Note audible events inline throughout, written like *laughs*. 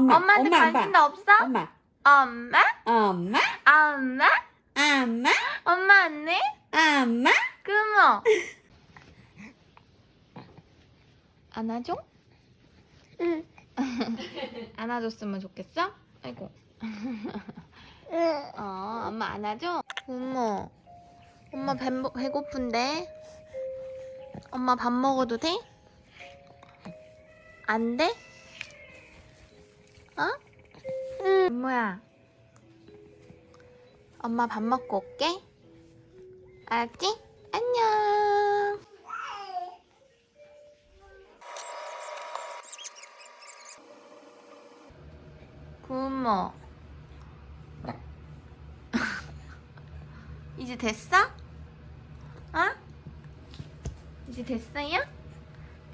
엄마, 엄마, 엄마한테 엄마 안 관심 봐. 없어? 엄마, 엄마? 엄마, 엄마? 엄마, 엄마 안네? 엄마. 그모. *laughs* 안아줘? 응. *laughs* 안아줬으면 좋겠어? 아이고. *laughs* 어, 엄마 안아줘? 그모. 엄마 배, 배고픈데? 엄마 밥 먹어도 돼? 안 돼? 어? 응. 뭐야? 엄마 밥 먹고 올게. 알았지? 안녕. 부모. *laughs* 이제 됐어? 어? 이제 됐어요?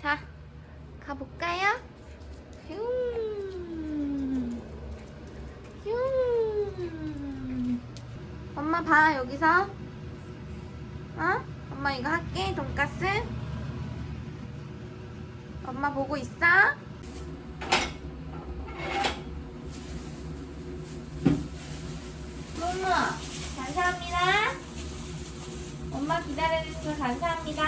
자, 가볼까요? 슝. 슝. 엄마 봐, 여기서. 어? 엄마 이거 할게, 돈까스. 엄마 보고 있어? 모모, 감사합니다. 엄마 기다려주셔서 감사합니다.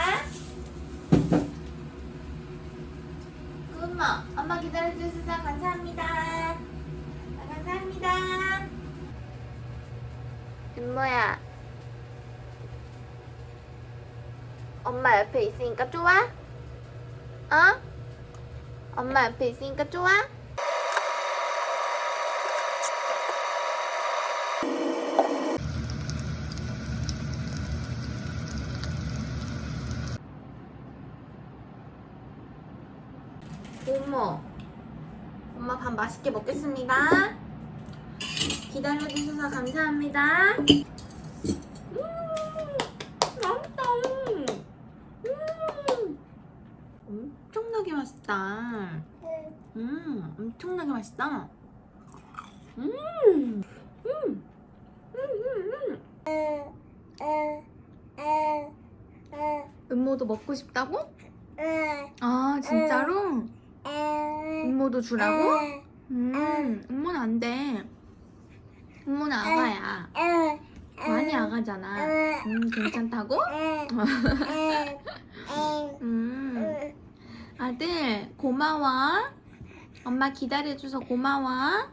구모, 엄마 기다려주셔서 감사합니다. 아, 감사합니다. 윤모야, 엄마 옆에 있으니까 좋아? 어? 엄마 옆에 있으니까 좋아? 고모, 엄마 밥 맛있게 먹겠습니다. 기다려주셔서 감사합니다. 음, 맛있다. 음, 엄청나게 맛있다. 음, 엄청나게 맛있다. 음, 음, 음, 음, 음. 음모도 먹고 싶다고? 아, 진짜로? 음모도 주라고? 음, 음모는 안 돼. 음모는 아가야. 많이 아가잖아. 음, 괜찮다고? 음, *laughs* 아들, 고마워. 엄마 기다려줘서 고마워.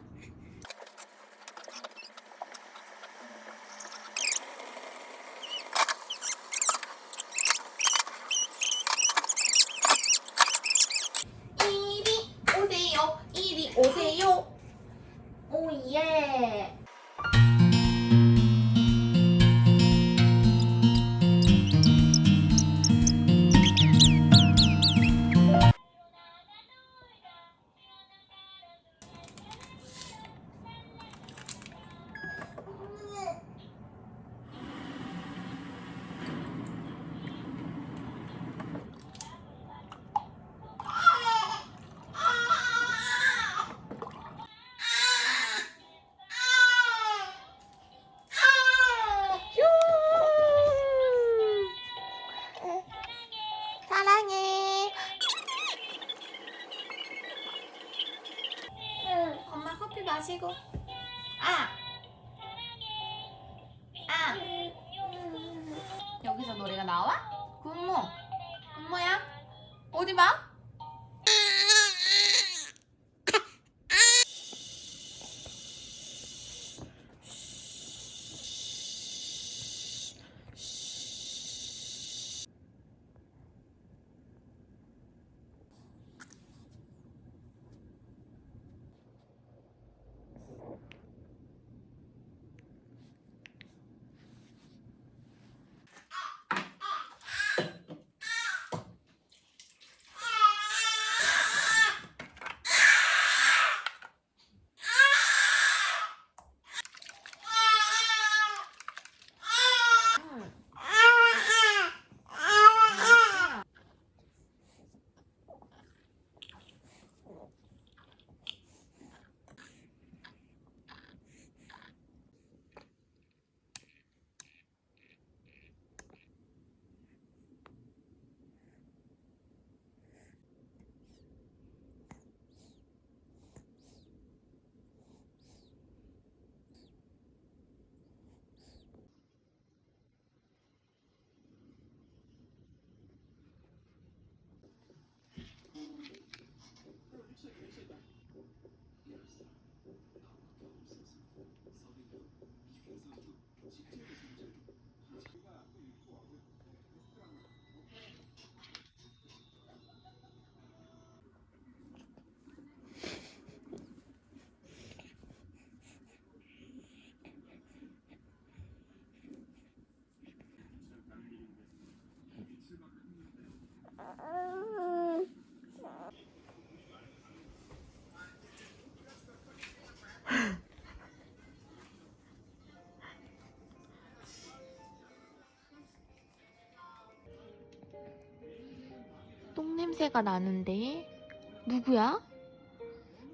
마시고. 아. 아. 여기서 노래가 나와? 군모. 군모야? 어디 봐? 냄새가 나는데 누구야?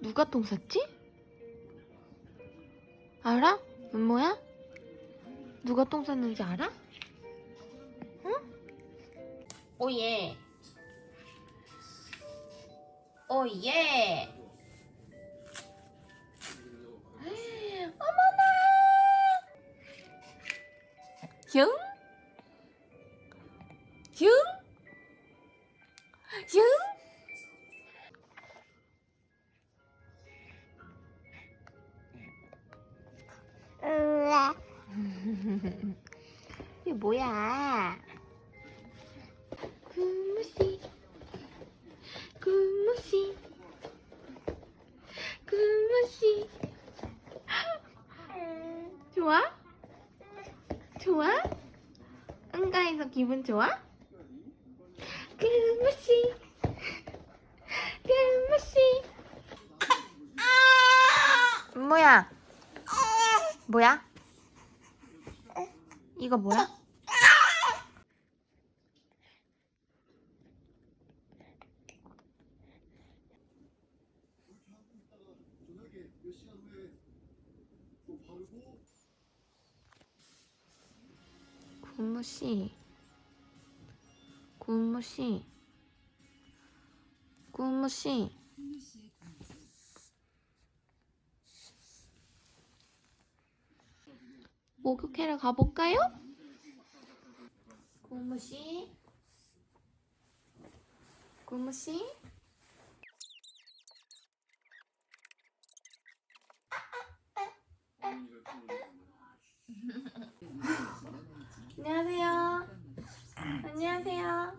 누가 똥 쌌지? 알아? 뭐야? 누가 똥 쌌는지 알아? 응? 오예. 오예. *gasps* 어머나. 흉? 흉? 흉? 으아. 이게 뭐야? 구무씨, 구무씨, 구무씨. 좋아? 좋아? 응가해서 기분 좋아? 구무씨, 구무씨. 뭐야? 뭐야? 이거 뭐야? 구무 씨, 구무 씨, 구무 씨. 목욕하러 가볼까요? 구무 씨, 구무 씨. 안녕하세요. 안녕하세요.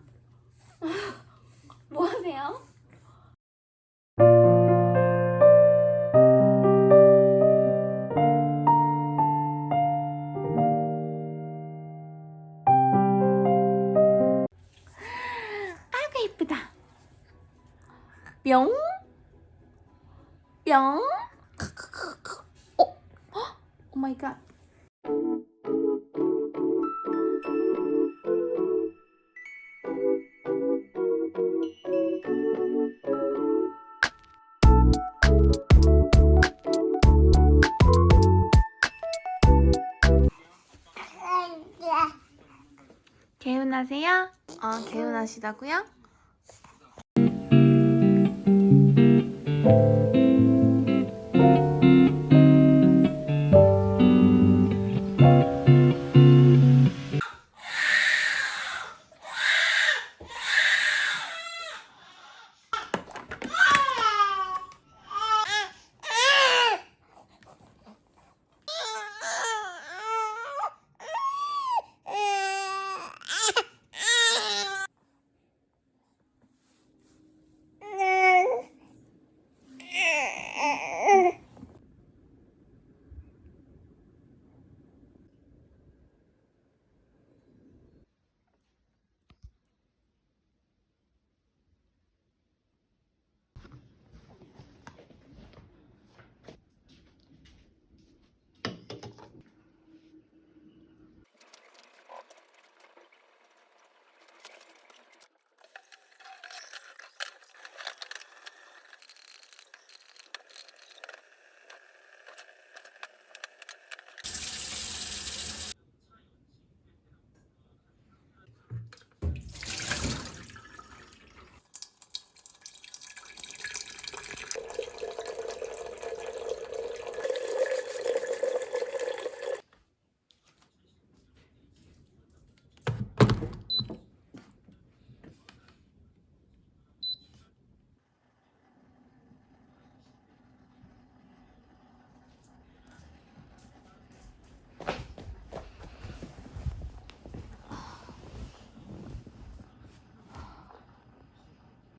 *laughs* 뭐 하세요? 뿅. 뿅. 어? 오 마이 갓. 개운하세요? 어, 개운하시다고요? Thank you.